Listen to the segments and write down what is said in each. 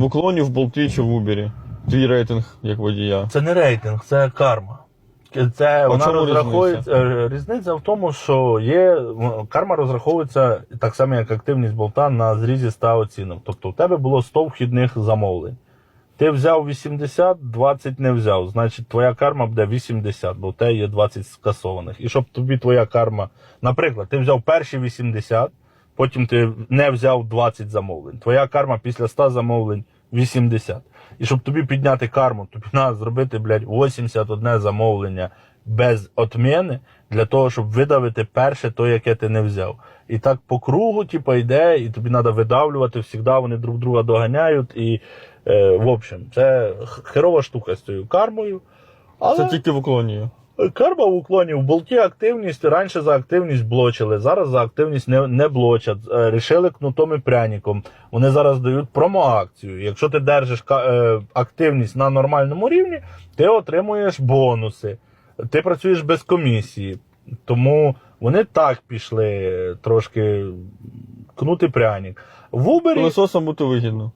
В уклоні, в болті чи в убері. Твій рейтинг як водія. Це не рейтинг, це карма. Це вона чому розраховується. е, Різниця в тому, що є карма розраховується так само, як активність болта на зрізі 100 оцінок. Тобто у тебе було 100 вхідних замовлень. Ти взяв 80, 20 не взяв. Значить, твоя карма буде 80, бо в тебе є 20 скасованих. І щоб тобі твоя карма, наприклад, ти взяв перші 80, потім ти не взяв 20 замовлень. Твоя карма після 100 замовлень 80. І щоб тобі підняти карму, тобі треба зробити, блядь, 81 замовлення без отміни для того, щоб видавити перше то, яке ти не взяв. І так по кругу, типу, йде, і тобі треба видавлювати, завжди вони друг друга доганяють. І, е, в общем, це херова штука з цією кармою. Але... Це тільки в уклоні. Карма в уклоні в болті активність раніше за активність блочили, зараз за активність не, не блочать. Е, Рішили кнутом і пряником. Вони зараз дають промоакцію. Якщо ти держиш е, активність на нормальному рівні, ти отримуєш бонуси. Ти працюєш без комісії. Тому вони так пішли трошки кнути пряник. В Uber Пилососом бути вигідно.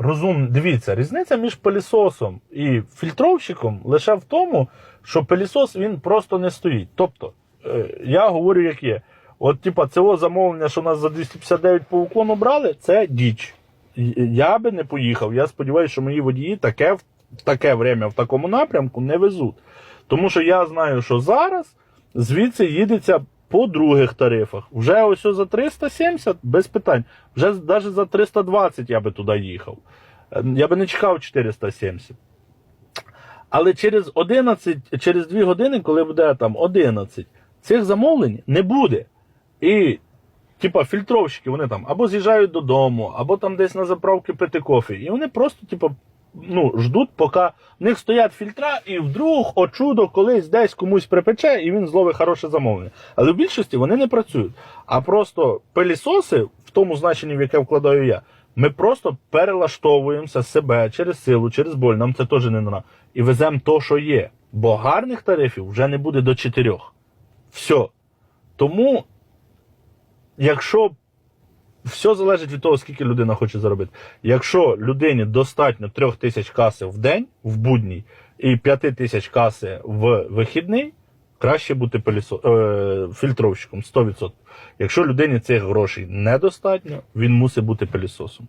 Розум, дивіться, різниця між пилісосом і фільтровщиком лише в тому, що пилісос він просто не стоїть. Тобто, е, я говорю, як є. От, типа, цього замовлення, що нас за 259 по уклону брали, це діч. Я би не поїхав. Я сподіваюся, що мої водії таке таке время в такому напрямку не везуть. Тому що я знаю, що зараз звідси їдеться по других тарифах. Вже ось за 370 без питань. Вже навіть за 320 я би туди їхав. Е, Я би не чекав 470. Але через 11, через 2 години, коли буде там 11, цих замовлень не буде. І, типа, фільтровщики, вони там або з'їжджають додому, або там десь на заправки пити кофе. І вони просто, типа, ну, ждуть, поки в них стоять фільтра, і вдруг, о чудо, колись десь комусь припече, і він зловить хороше замовлення. Але в більшості вони не працюють. А просто пилісоси, в тому значенні, в яке вкладаю я, ми просто перелаштовуємося себе через силу, через боль. Нам це теж не треба. І веземо то, що є. Бо гарних тарифів вже не буде до чотирьох. Все. Тому, якщо все залежить від того, скільки людина хоче заробити. Якщо людині достатньо трьох тисяч каси в день, в будній, і п'яти тисяч каси в вихідний, краще бути пилісо... е, фільтровщиком 100%. Якщо людині цих грошей недостатньо, він мусить бути пилісосом.